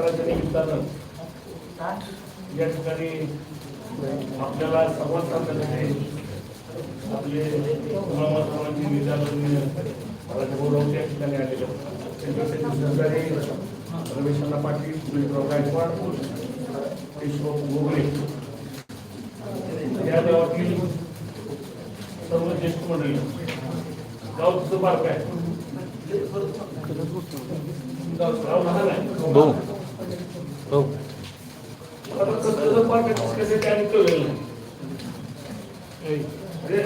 अक्षराच्या निमित्तानं या ठिकाणी आपल्याला संवाद साधण्याचे आपले मुलामाची निदान राजगौरव या ठिकाणी आलेले त्यांच्यासाठी सहकारी रमेशांना पाटील सुरेशराव गायकवाड देशमुख गोगले. या गावातील सर्व ज्येष्ठ मंडळी गाव तुझं बारक आहे. गाव लहान आहे भाऊ भाऊ कळलेलं नाही. अरे,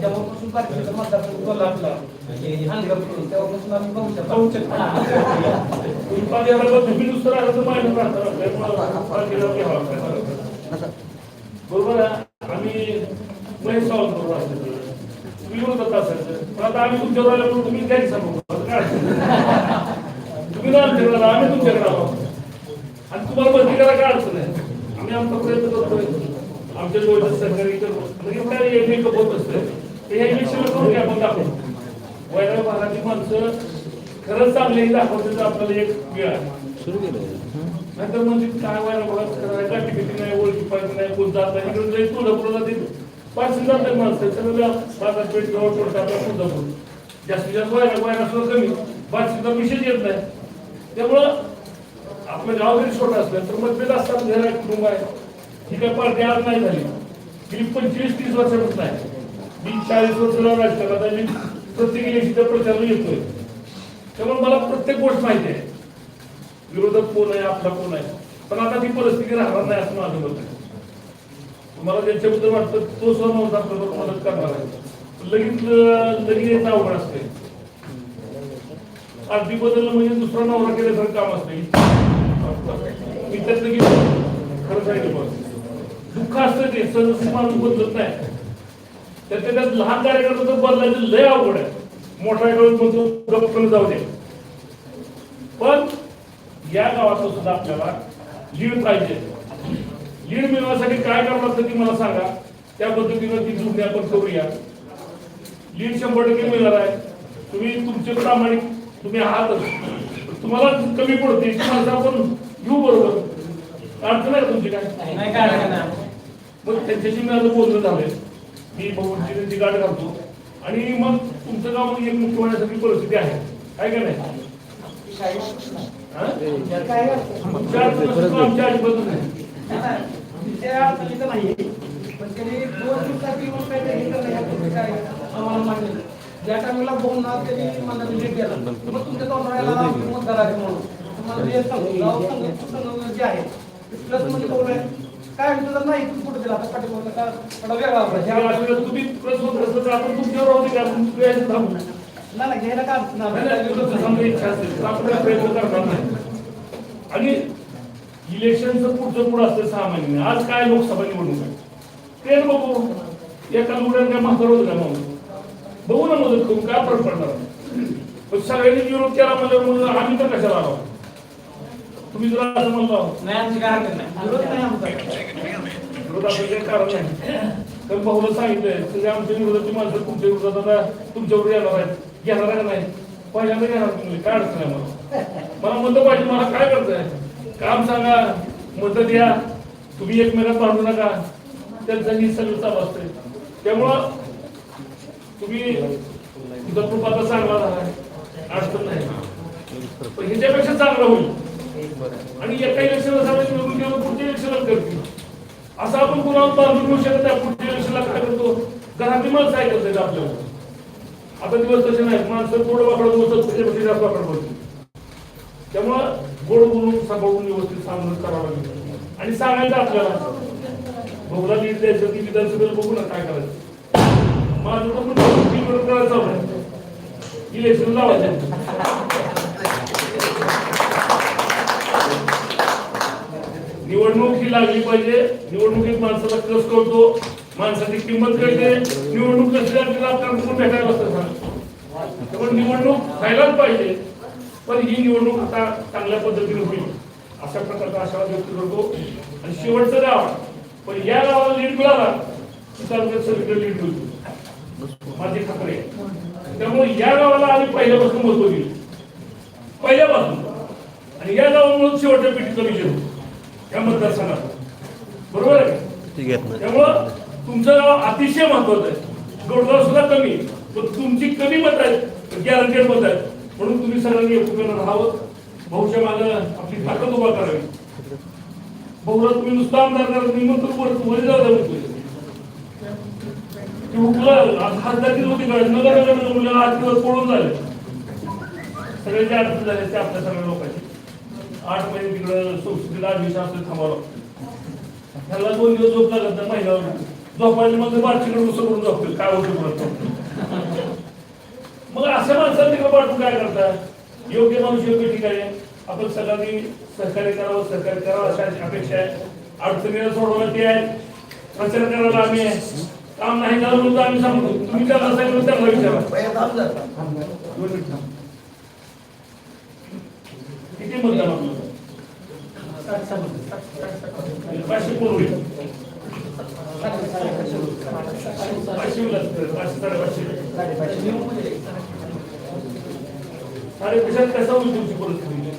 जेव्हापासून पार्टीचा मतदारसंघ बोलला आपला हानगरकडून, तेव्हापासून आम्ही पाहू शकतो तुम्ही पाच याला तुम्ही दुसरं आलं तर माहिती राहतं. त्यामुळं पार्टीला घ्यावं लागतं. बरोबर आम्ही महेश सावंत बरोबर असायचं तुम्ही विरोधात असायचं पण आता आम्ही तुमच्यावर आल्यामुळे तुम्ही अडचण? तुम्ही ना आमच्याकडे आम्ही तुमच्याकडे आलो आणि तुम्हाला बदली करा काय अडचण आमचा प्रयत्न करतोय आमच्या जवळचं सरकारी म्हणजे काय मेकअप होत असतं ते ह्या इलेक्शन करून घ्या आपण दाखवू? वैरा भागाची माणसं खरंच चांगली दाखवण्याचं आपल्याला एक वेळ आहे. सुरू केलं. नाहीतर म्हणजे काय व्हायला बघा गाठी बिठी नाही ओळखी पाहिजे नाही कोण जात नाही. इकडे जाईल तुळजापूरला जातील. पाचशे जात नाही माणसं. सगळं बाजारपेठ जवळ पडतात तुळजापूर जास्तीत जास्त व्हायला व्हायला सुद्धा कमी. बातचीचा विषय येत नाही. त्यामुळं आपलं गाव जरी छोटं असलं तर मतभेद असतात घरा कुटुंब आहे. ही काय पार्टी आज नाही झाली. गेली पंचवीस तीस वर्षापासून आहे. मी चाळीस वर्षाला राजकारणात आहे. मी प्रत्येक इलेक्शनच्या प्रचारला येतोय. त्यामुळे मला प्रत्येक गोष्ट माहिती आहे. विरोधक कोण आहे आपला कोण आहे? पण आता ती परिस्थिती राहणार नाही असं माझं मत आहे. तुम्हाला ज्यांच्याबद्दल वाटतं तो स्वतः आपल्याला मदत करणार आहे. लगेच लगेच यायचं अवघड असते अगदी बदललं म्हणजे दुसरा नवरा केल्यासारखं काम असते मी त्यातलं लगेच खरं सांगितलं बघ. दुःख असतं ते सहज माणूस बदलत नाही. तर त्यात लहान कार्यकर्ता तर बदलायचं लय अवघड आहे. मोठा म्हणतो गप्पन जाऊ दे. पण या गावात सुद्धा आपल्याला लीड पाहिजे. लीड मिळवण्यासाठी काय करावं लागतं ती मला सांगा. त्या पद्धतीनं ती जोडणी आपण करूया. लीड शंभर टक्के मिळणार आहे. तुम्ही तुमचे प्रामाणिक तुम्ही आहातच तुम्हाला कमी पडते ती आपण घेऊ बरोबर. अडचण आहे तुमची काय? नाही काय अडचण नाही. मग त्यांच्याशी मी आता बोलणं झालंय. मी बघूनची त्यांची गाठ घालतो. आणि मग तुमचं गाव एक मुख्य होण्यासाठी परिस्थिती आहे. काय नाही? हा? काय अडचण तुमच्या अडचणी आमच्या अजिबातच नाही नाही. हे नाही. ज्या टायमाला बोलणार त्यांनी मला रिजेक्ट केला मग तुमच्या तोंडाला मतदार आहे म्हणून. तुम्हाला जे सांगू गाव संघ संघ जे आहे प्लसमध्ये आहे काय म्हणतो नाही तू कुठे दिला आता का थोडा वेगळा तुम्ही प्रश्न प्रश्न तर आपण तुमच्यावर राहू दे का तुम्ही यायचं थांबू ना ना घ्यायला का अडचण इच्छा तर प्रयत्न करणार नाही आणि इलेक्शनचं पुढचं पुढं असतं सहा महिने आज काय लोकसभा निवडणूक आहे ते बघू एका मुलांना काय म्हातार होतं का मग बघू ना मदत करू काय फरक पडणार. पण सगळ्यांनी विरोध केला म्हणजे म्हणून आम्ही तर कशाला आलो? तुम्ही जर असं म्हणलो नाही आमची काय हरकत नाही. विरोध नाही. आमचा विरोधाचं काही कारण नाही. तर बहुला सांगितलंय सगळे आमच्या विरोधाची माणसं तुमच्या विरोधात आता तुमच्यावर येणार आहेत. घेणार आहे का नाही? पहिल्यांदा घेणार तुम्ही. काय अडचण आहे मला? मला मतं पाहिजे मला काय करताय काम सांगा मतं द्या. तुम्ही एकमेकात भांडू नका. त्यांचं ही सगळं चालू असतंय. त्यामुळं तुम्ही तुझा आता चांगला झाला अडचण नाही. पण ह्याच्यापेक्षा चांगला होईल. आणि एका इलेक्शनला सगळ्यांनी निवडून गेलो पुढच्या इलेक्शनला करतील असं आपण कुणाला बांधून घेऊ शकत नाही पुढच्या इलेक्शनला काय करतो. घरातली माणसं ऐकत नाहीत आपल्याला आता दिवस तसे नाहीत. माणसं गोड वाकडं बोलतात त्याच्यापेक्षा जास्त वाकडं बोलतील त्यामुळं गोड बोलून सांभाळून व्यवस्थित सांगून करावं लागेल. आणि सांगायचं आपल्याला. भोगला लीड द्यायचं की विधानसभेला बघू ना काय करायचं. माझं तर म्हणणं करायचं इलेक्शन लावायचं. निवडणूक ही लागली पाहिजे. निवडणुकीत माणसाला कस करतो माणसाची किंमत कळते. निवडणूक नसली आपल्याला आपल्याला कुठून भेटायला असतं सांग? निवडणूक व्हायलाच पाहिजे. पण ही निवडणूक आता चांगल्या पद्धतीने होईल. अशा प्रकारचा आशावाद व्यक्त करतो. आणि शेवटचं गाव. पण या गावाला लीड मिळाला की तालुक्यात सगळीकडे लीड मिळतो. माझी खात्री आहे. त्यामुळे या गावाला आम्ही पहिल्यापासून महत्त्व दिलं पहिल्यापासून. आणि आणि या गावामुळे शेवटच्या पिढीचा विजय होतो. या मतदारसंघात बरोबर आहे? त्यामुळं तुमचं गाव अतिशय महत्वाचं आहे. गोडगाव सुद्धा कमी पण तुमची कमी मत आहेत गॅरंटेड मत आहेत. म्हणून तुम्ही सगळ्यांनी एकमेकांना राहावं. भाऊच्या मागं आपली ताकद उभा करावी. भाऊला तुम्ही नुसतं आमदार करा तुम्ही म्हणतो वर जाऊ म्हणतोय. खासदारकीच होती नगर नगर आठ दिवस पळून झाले. सगळ्यांची अडचण झाली ते आपल्या सगळ्या लोकांची. आठ महिने तिकडं संस्कृतीला आठ असं थांबावं लागतं. त्याला दोन दिवस झोप लागत नाही महिन्यावर. झोपायला मग बारशीकडे उसं करून झोपतील. काय होतं परत मग अशा माणसाला तिकडे पाठवून काय करता? योग्य माणूस योग्य ठिकाणी आपण सगळ्यांनी सहकार्य करावं सहकार्य करावं. अशा अपेक्षा आहे. अडचणीला सोडवणं ते आहे. प्रचार करायला आम्ही आहे. काम नाही झालं म्हणून आम्ही सांगतो. तुम्ही त्याला सांगितलं त्याला विचारा. किती म्हणता मग पाचशे पूर्वी पाचशे पाचशे साडेपाचशे कसा होईल तुमची परिस्थिती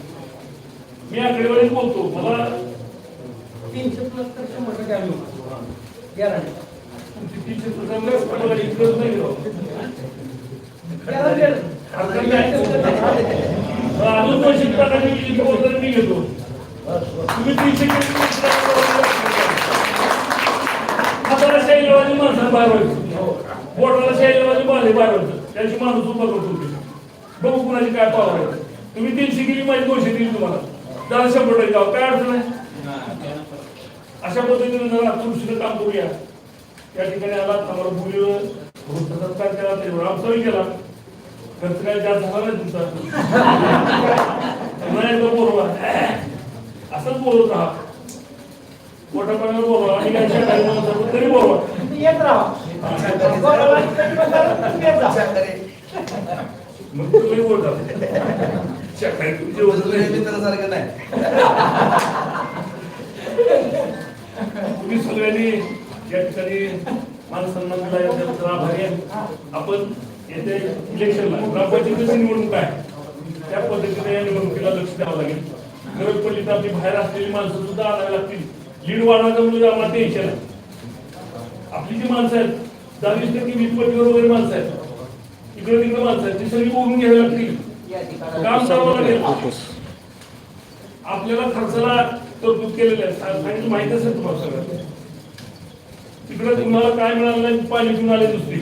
मी आकडेवारी बोलतो मला तीनशे प्लस तर शंभर टक्के आम्ही गॅरंटी तुमची तीनशे प्लस मला इतकंच नाही नाही. अजून दोनशे प्रकारची मी घेतो तुम्ही तीनशे हाताला शाही लावायची माणसाला बाहेर व्हायचं बोटाला शाही लावायची बाहेर बाहेर व्हायचं त्याची माणूस उभा करतो तुम्ही बघू कुणाची काय पावर आहे तुम्ही तीनशे गेली माझी दोनशे दिली तुम्हाला त्याला शंभर टक्के जाऊ काय अडचण आहे अशा पद्धतीने जरा तुळशीचं काम करूया त्या ठिकाणी आला आम्हाला बोललं सत्कार केला त्याच्यावर आमचाही केला खर्च काय जास्त झाला तुमचा नाही तो असंच बोलत राहा. मोठ्या पाण्यावर बोलवा. आणि काय शेजारी माणूस असेल तरी बोलवा. येत राहा. कोणाला कधी बसायला तुम्ही. मग बोलता नाही. सगळ्यांनी या ठिकाणी मान सन्मान दिला याबद्दल आभारी आपण येथे इलेक्शनला ग्रामपंचायतीची निवडणूक आहे. त्या पद्धतीने या निवडणुकीला लक्ष द्यावं लागेल. गरज पडली तर आपली बाहेर असलेली माणसं सुद्धा आणावी लागतील. लीड वाढवायचं म्हणजे आम्हाला टेन्शन आहे. आपली जी माणसं आहेत दहा वीस टक्के वीस पट्टीवर वगैरे माणसं आहेत. इकडे तिकडे माणसं आहेत ती सगळी बोलून घ्यावी लागतील. काम करावं लागेल. आपल्याला खर्चाला तरतूद केलेलं आहे. सांगितलं माहिती असेल तुम्हाला सगळं. तिकडे तुम्हाला काय मिळालं नाही पाणी पिऊन आले दुसरी.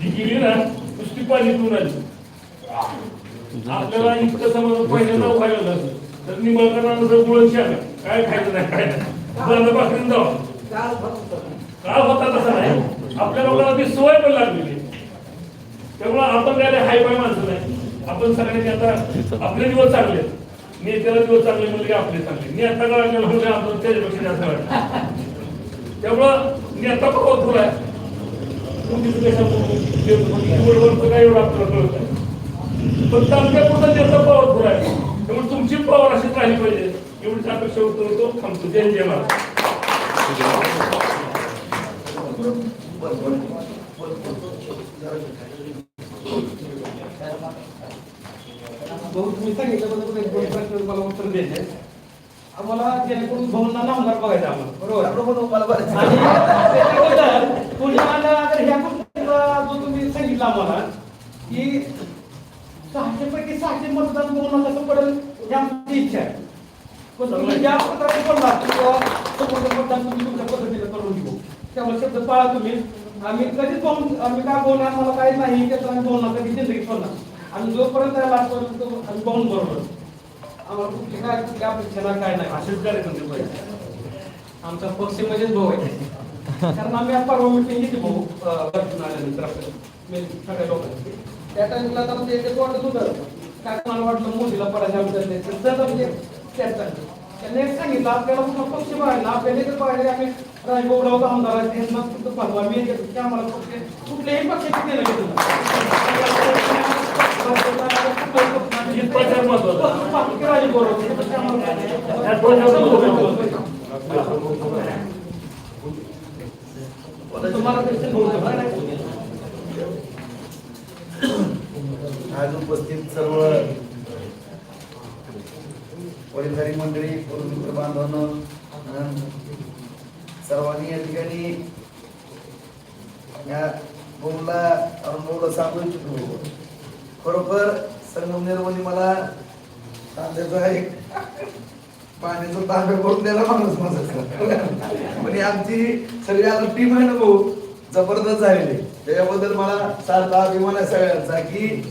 जी गेली ना नुसती पाणी पिऊन आली. आपल्याला इतकं समज पहिल्यांदा खायला लागलं. तर निंबाळकरांना जर गुळण शाळा काय खायचं नाही काय नाही. जाणं भाकरीन जावं काळ होता तसा नाही. आपल्या लोकांना ती सवय पण लागलेली. त्यामुळे आपण काय हाय फाय माणसं नाही. आपण सगळ्यांनी आता आपले दिवस चांगले. आहेत. नेत्याला दिवस चांगले की आपले चांगले. नेता कळाले म्हणजे आपण त्याच्यापेक्षा जास्त वाटतं त्यामुळं आहे. तुमची कशा निवडवरचं काय एवढं आपल्याला कळत पण तालुक्यापुरता नेता पॉवरफुल आहे. त्यामुळे तुमची पॉवर अशीच राहिली पाहिजे. एवढीच अपेक्षा होतो थांबतो. जय जय भाऊ तुम्ही सांगितल्याबद्दल एक दोन प्रश्न मला उत्तर द्यायचे आम्हाला जेणेकरून भाऊंना नामदार बघायचं आम्हाला. बरोबर? आणि पुन्हा जर ह्या गोष्टीचा जो तुम्ही सांगितलं आम्हाला की सहाशे पैकी सहाशे मतदान भाऊंना कसं पडेल ही आमची इच्छा आहे. म्हणजे पण तुम्ही ज्या प्रकारे बोलला मतदान तुम्ही तुमच्या पद्धतीने करून घेऊ. त्यामुळे शब्द पाळा तुम्ही. आम्ही कधीच पाहून आम्ही काय बोलणार मला काही नाही त्याचं आम्ही बोलणार कधी जिंदगी बोलणार आणि जोपर्यंत त्याला लास्टपर्यंत आम्ही पाहून बरोबर. आम्हाला कुठली काय कुठली अपेक्षा काय नाही असेच कार्यक्रम पाहिजे. आमचा पक्ष म्हणजेच भाऊ आहे. कारण आम्ही परवा मिटिंग घेतली भाऊ आल्यानंतर आपल्या सगळ्या लोकांची त्या टाइमला तर ते एक वाटत होतं काय मला वाटलं मोदीला पराजय करायचं तर म्हणजे चर्चा त्यांनी एक सांगितलं आपल्याला कुठला पक्ष पाहिजे आपल्याला तर पाहिजे आम्ही राजगोबराव आमदार आहेत हे मग फक्त एक की आम्हाला पक्ष कुठल्याही पक्षाची देणं घेतो हित प्रचार महत्त्वाचा. राजगोबराव त्यात प्रचार महत्त्वाचा. तुम्हाला दर्शन होऊ आज उपस्थित सर्व परिधारी मंडळी मित्र बांधवांनो सर्वांनी या ठिकाणी या बोलला अनुभवला सांगू इच्छितो खरोखर संगमनेरमध्ये मला तांब्याचा एक पाण्याचा तांबे करून द्यायला माणूस माझा. म्हणजे आमची सगळी आता टीम आहे ना भाऊ जबरदस्त झालेली त्याच्याबद्दल मला सारखा अभिमान आहे सगळ्यांचा की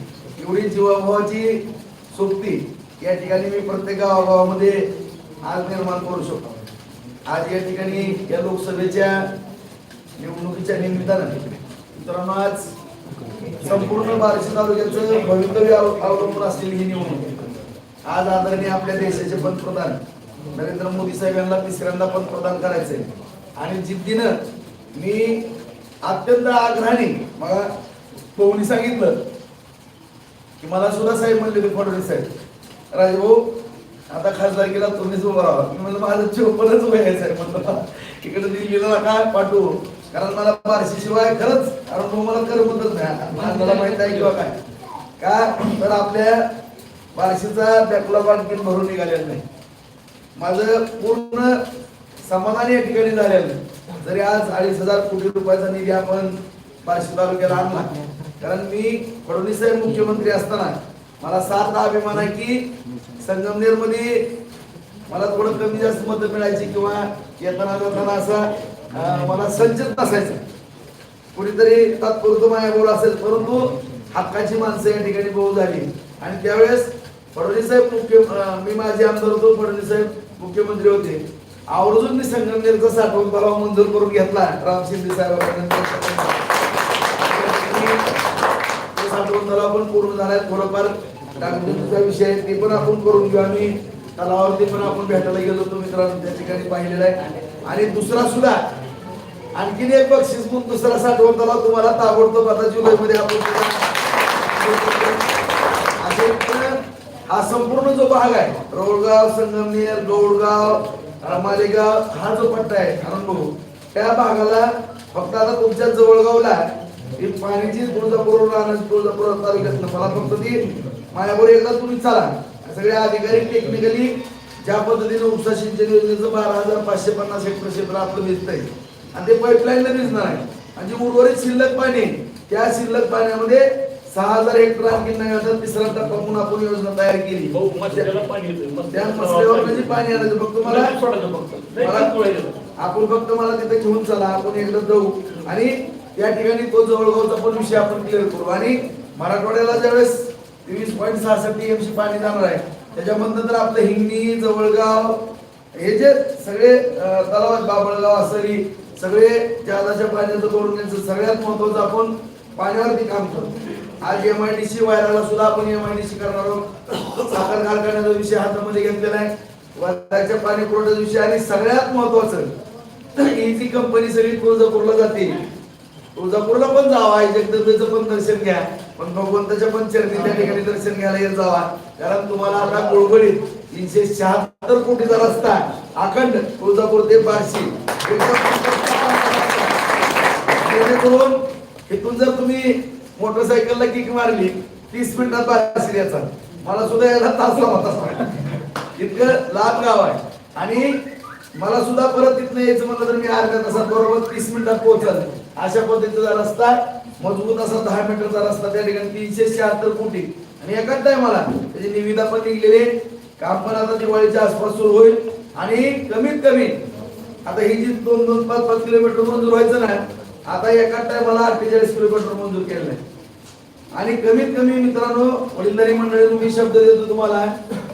एवढी जीवाभावाची सोबती या ठिकाणी मी प्रत्येक अभावामध्ये आज निर्माण करू शकतो. आज या ठिकाणी या लोकसभेच्या निवडणुकीच्या निमित्तानं मित्रांनो आज संपूर्ण बार्शी तालुक्याचं भवितव्य अवलंबून असलेली ही निवडणूक आज आदरणीय आपल्या देशाचे पंतप्रधान नरेंद्र मोदी साहेब यांना तिसऱ्यांदा पंतप्रधान करायचंय. आणि जिद्दीनं मी अत्यंत आग्रहाने मला पवनी सांगितलं की मला सुद्धा साहेब म्हणले होते फडणवीस साहेब राजभाऊ आता खासदारकीला तुम्हीच उभं राहा मी म्हणलं माझं चोपनच वय आहे साहेब. म्हणलं इकडे दिल्लीला काय पाठवू. कारण मला पारशी शिवाय खरंच अनुभव मला करमतच नाही. मला माहीत आहे किंवा काय? का? तर आपल्या पारशीचा बॅकलॉग आणखी भरून निघालेला नाही. माझं पूर्ण समाधान या ठिकाणी झालेलं नाही. जरी आज अडीच हजार कोटी रुपयाचा निधी आपण पारशी तालुक्याला आणला कारण मी फडणवीस साहेब मुख्यमंत्री असताना मला सात हा अभिमान आहे की संगमनेरमध्ये मला थोडं कमी जास्त मत मिळायची किंवा येताना जाताना असा मला संचित नसायचं. कुणीतरी तात्पुरतं माझ्याबरोबर असेल परंतु हक्काची माणसं या ठिकाणी बहु झाली. आणि त्यावेळेस फडणवीस साहेब मुख्य मी माझे आमदार होतो फडणवीस साहेब मुख्यमंत्री होते. आवर्जून मी संगमनेरचा साठवण तलाव मंजूर करून घेतला राम शिंदे साहेबांपर्यंत. तो साठवण तलाव पण पूर्ण झालाय थोडंफार डागडुजीचा विषय आहे ते पण आपण करून घेऊ. आम्ही तलावावरती पण आपण भेटायला गेलो होतो मित्रांनो त्या ठिकाणी पाहिलेला आहे. आणि दुसरा सुद्धा आणखीन एक बक्षीस म्हणून दुसरा साठवण तलाव तुम्हाला ताबडतोब आता जुलै मध्ये आपण हा संपूर्ण जो भाग आहे रोळगाव संगमनेर गौडगाव रमालेगाव मालेगाव हा जो पट्टा आहे भाऊ त्या भागाला फक्त आता तुमच्या जवळगावला ही पाण्याची तुळजापूर राहणार तुळजापूर तालुक्यात मला फक्त ती माझ्याबरोबर एकदा तुम्ही चला. सगळे अधिकारी टेक्निकली ज्या पद्धतीने उपसा सिंचन योजनेचं बारा हजार पाचशे पन्नास हेक्टर क्षेत्र आपलं भिजतंय आणि ते पाईपलाईनला भिजणार आहे. आणि जे उर्वरित शिल्लक पाणी त्या शिल्लक पाण्यामध्ये सहा हजार हेक्टर आणखी नाही आता तिसरा टप्पा म्हणून आपण योजना तयार केली. येतं त्या मसल्यावर म्हणजे पाणी आणायचं. फक्त मला मला-. आपण फक्त मला तिथे घेऊन चला. आपण एकदा जाऊ. आणि या ठिकाणी तो जवळगावचा पण विषय आपण क्लिअर करू. आणि मराठवाड्याला ज्यावेळेस तेवीस पॉईंट सहासष्ट टीएमसी पाणी जाणार आहे त्याच्यामधनं तर आपलं हिंगणी जवळगाव हे जे सगळे तलाव बाबळगाव असरी सगळे जादाच्या पाण्याचं करून घ्यायचं सगळ्यात महत्वाचं आपण पाण्यावरती काम करतो. आज एम आय डी सी वायराला सुद्धा आपण एम आय डी सी करणार आहोत. साखर कारखान्याचा विषय हातामध्ये घेतलेला आहे. वर्धाच्या पाणी पुरवठ्याचा विषय आणि सगळ्यात महत्वाचं ही जी कंपनी सगळी तुळजापूरला जाते तुळजापूरला पण जावा जगदंबेचं पण दर्शन घ्या. पण भगवंताच्या पण चरणी त्या ठिकाणी दर्शन घ्यायला येत जावा. कारण तुम्हाला आता गुळगुळीत तीनशे शहात्तर कोटीचा रस्ता अखंड तुळजापूर ते बार्शी. जेणेकरून इथून जर तुम्ही मोटरसायकलला किक मारली तीस मिनिटात बार्शी याचा मला सुद्धा यायला तास होता इतकं लांब गाव आहे. आणि मला सुद्धा परत तिथनं यायचं म्हणलं तर मी अर्ध्या तासात बरोबर तीस मिनिटात पोहोचाल. अशा पद्धतीचा रस्ता मजबूत असा दहा मीटरचा रस्ता त्या ठिकाणी तीनशे शहात्तर कोटी. आणि एकाच टायमाला त्याची निविदा पण निघलेली काम पण आता दिवाळीच्या आसपास सुरू होईल. आणि कमीत कमी आता ही जी दोन दोन पाच पाच किलोमीटर मंजूर व्हायचं ना आता एकाच टायमाला अठ्ठेचाळीस किलोमीटर मंजूर केलेलं आहे. आणि कमीत कमी मित्रांनो वडीलधारी मंडळी तुम्ही शब्द देतो तुम्हाला.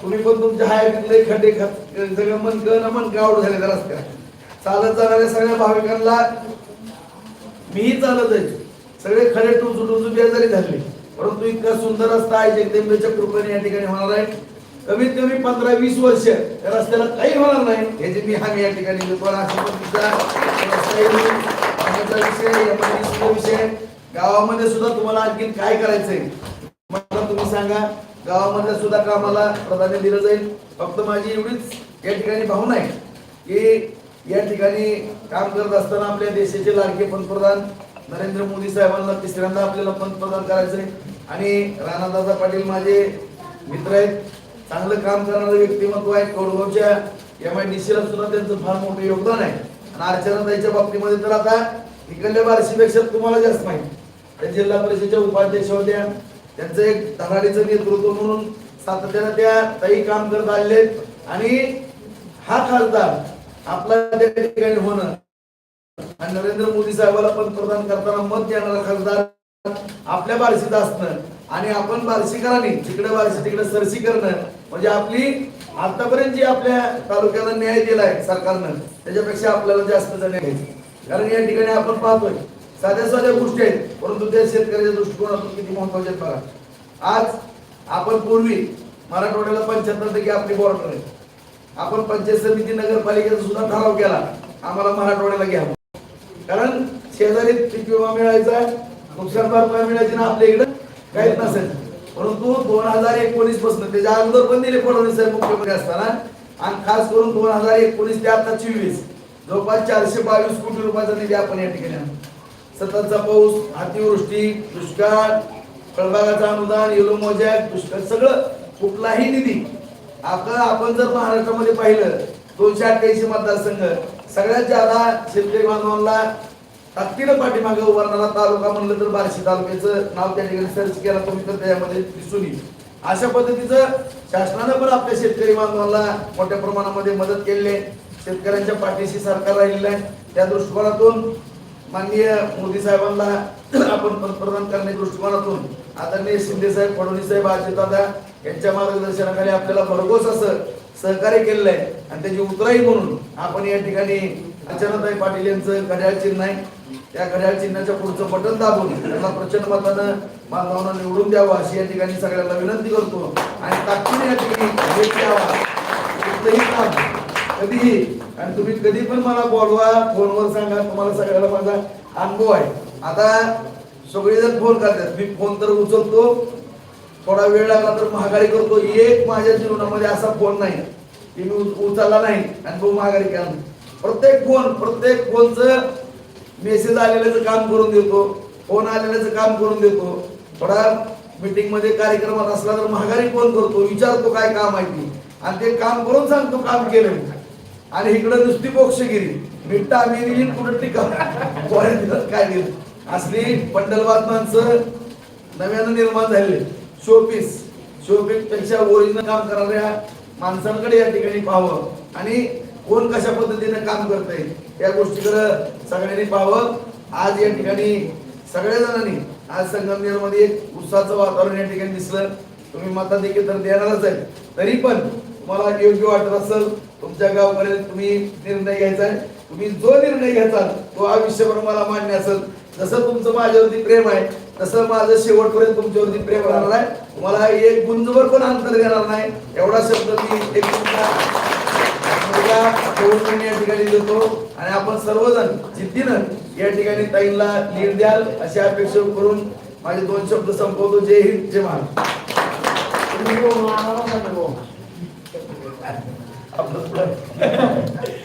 तुम्ही पण तुमच्या हायतीतले खड्डे खत सगळं मन न मन आवड झाले तर रस्त्याला. चालत जाणाऱ्या सगळ्या भाविकांना मीही चालत आहे सगळे खडे टुचू टुचू बेजारी झाले. परंतु इतका सुंदर रस्ता आहे जगदंबेच्या कृपेने या ठिकाणी होणार आहे. कमीत कमी पंधरा वीस वर्ष या रस्त्याला काही होणार नाही. याची मी हमी या ठिकाणी देतो आणि अशा विषय विषय. गावामध्ये सुद्धा तुम्हाला आणखी काय करायचंय? मला तुम्ही सांगा. गावामधल्या सुद्धा कामाला प्राधान्य दिलं जाईल. फक्त माझी एवढीच या ठिकाणी भावना आहे की या ठिकाणी काम करत असताना आपल्या देशाचे लाडके पंतप्रधान नरेंद्र मोदी साहेबांना तिसऱ्यांदा आपल्याला पंतप्रधान करायचंय. आणि राणादादा पाटील माझे मित्र आहेत. चांगलं काम करणारं व्यक्तिमत्व आहे. कोडगावच्या एम आय डी सी ला सुद्धा त्यांचं फार मोठं योगदान आहे. आणि अर्चनाताईच्या बाबतीमध्ये तर आता इकडल्या बारशीपेक्षा तुम्हाला जास्त माहिती. त्या जिल्हा परिषदेच्या उपाध्यक्ष होत्या. त्यांचं एक धडाडीचं नेतृत्व म्हणून सातत्यानं त्या ताई काम करत आलेले आहेत. आणि हा खासदार आपला त्या ठिकाणी होणं. आणि नरेंद्र मोदी साहेबाला पंतप्रधान करताना मत देणारा खासदार आपल्या बार्शीत असणं आणि आपण बार्शीकरांनी जिकडे बार्शी तिकडे सरसी करणं म्हणजे आपली आतापर्यंत जी आपल्या तालुक्याला न्याय दिलाय सरकारनं त्याच्यापेक्षा आपल्याला जास्त न्याय घ्यायचा कारण या ठिकाणी आपण पाहतोय साध्या साध्या गोष्टी आहेत परंतु त्या शेतकऱ्याच्या दृष्टिकोनातून किती महत्त्वाच्या आहेत बघा. आज आपण पूर्वी मराठवाड्याला पंच्याहत्तर टक्के आपली बॉर्डर आहे. आपण पंचायत समिती नगरपालिकेचा सुद्धा ठराव केला. आम्हाला मराठवाड्याला घ्यावं कारण शेजारी पीक विमा मिळायचा नुकसान भरपाई मिळायची ना आपल्या इकडे काहीच नसायचं परंतु दोन हजार एकोणीसपासून त्याच्या अगोदर पण दिले फडणवीस साहेब मुख्यमंत्री असताना आणि खास करून दोन हजार एकोणीस ते आता चोवीस जवळपास चारशे बावीस कोटी रुपयाचा निधी आपण या ठिकाणी सततचा पाऊस अतिवृष्टी दुष्काळ फळबागाचं अनुदान येलो मोजॅक दुष्काळ सगळं कुठलाही निधी आता आपण जर महाराष्ट्रामध्ये पाहिलं दोनशे अठ्ठ्याऐंशी मतदारसंघ सगळ्यात जादा शेतकरी बांधवांना ताकदीनं पाठीमागे उभारणारा तालुका म्हणलं तर बार्शी तालुक्याचं नाव त्या ठिकाणी सर्च केलं तुम्ही तर त्यामध्ये दिसून येईल. अशा पद्धतीचं शासनानं पण आपल्या शेतकरी बांधवांना मोठ्या प्रमाणामध्ये मदत केलेली आहे. शेतकऱ्यांच्या पाठीशी सरकार राहिलेलं आहे. त्या दृष्टिकोनातून माननीय मोदी साहेबांना आपण पंतप्रधान करण्याच्या दृष्टिकोनातून आदरणीय शिंदे साहेब फडणवीस साहेब अजितदादा यांच्या मार्गदर्शनाखाली आपल्याला भरघोस असं सहकार्य केलेलं आहे आणि त्याची उतराई म्हणून आपण या ठिकाणी अर्चनाताई पाटील यांचं घड्याळ चिन्ह आहे. त्या घड्याळ चिन्हाच्या पुढचं बटन दाबून त्यांना प्रचंड मतानं बांधवांना निवडून द्यावं अशी या ठिकाणी सगळ्यांना विनंती करतो. आणि तात्पुरी या ठिकाणी भेट द्यावा. कुठलंही काम कधीही आणि तुम्ही कधी पण मला बोलवा फोनवर सांगा तुम्हाला सगळ्याला माझा अनुभव आहे. आता सगळेजण फोन करतात. मी फोन तर उचलतो थोडा वेळ लागला तर महागारी करतो. एक माझ्या जीवनामध्ये असा फोन नाही. की मी उच- उचलला नाही आणि तो महागारी केला नाही. प्रत्येक फोन प्रत्येक फोनचं मेसेज आलेल्याचं काम करून देतो. फोन आलेल्याचं काम करून देतो. थोडा मीटिंगमध्ये कार्यक्रमात असला तर महागारी फोन करतो. विचारतो काय काम आहे ती. आणि ते काम करून सांगतो काम केलं आणि इकडं नुसती मोक्षगिरी मिठ्ठा आम्ही दिली कुठं टिका. काय दिलं. असली पंडलवाद माणसं नव्यानं निर्माण झाले शोपीस शोपीसपेक्षा ओरिजिनल काम करणाऱ्या माणसांकडे या ठिकाणी पाहावं. आणि कोण कशा पद्धतीने काम करतंय या गोष्टीकडे सगळ्यांनी पाहावं. आज या ठिकाणी सगळ्या जणांनी आज संगमनेरमध्ये एक उत्साहाचं वातावरण या ठिकाणी दिसलं. तुम्ही मता देखील तर देणारच आहे. तरी पण तुम्हाला योग्य वाटत असेल तुमच्या गावापर्यंत तुम्ही निर्णय घ्यायचा आहे. तुम्ही जो निर्णय घ्याचाल तो आयुष्यभर मला मान्य असेल. जसं तुमचं माझ्यावरती प्रेम आहे तसं माझं शेवटपर्यंत तुमच्यावरती प्रेम राहणार आहे. तुम्हाला एक गुंजवर पण अंतर देणार नाही. एवढा शब्द मी एक या ठिकाणी देतो. आणि आपण सर्वजण जिद्दीनं या ठिकाणी ताईंना लीड द्याल अशी अपेक्षा करून माझे दोन शब्द संपवतो. जय हिंद जय महाराष्ट्र. आपलं.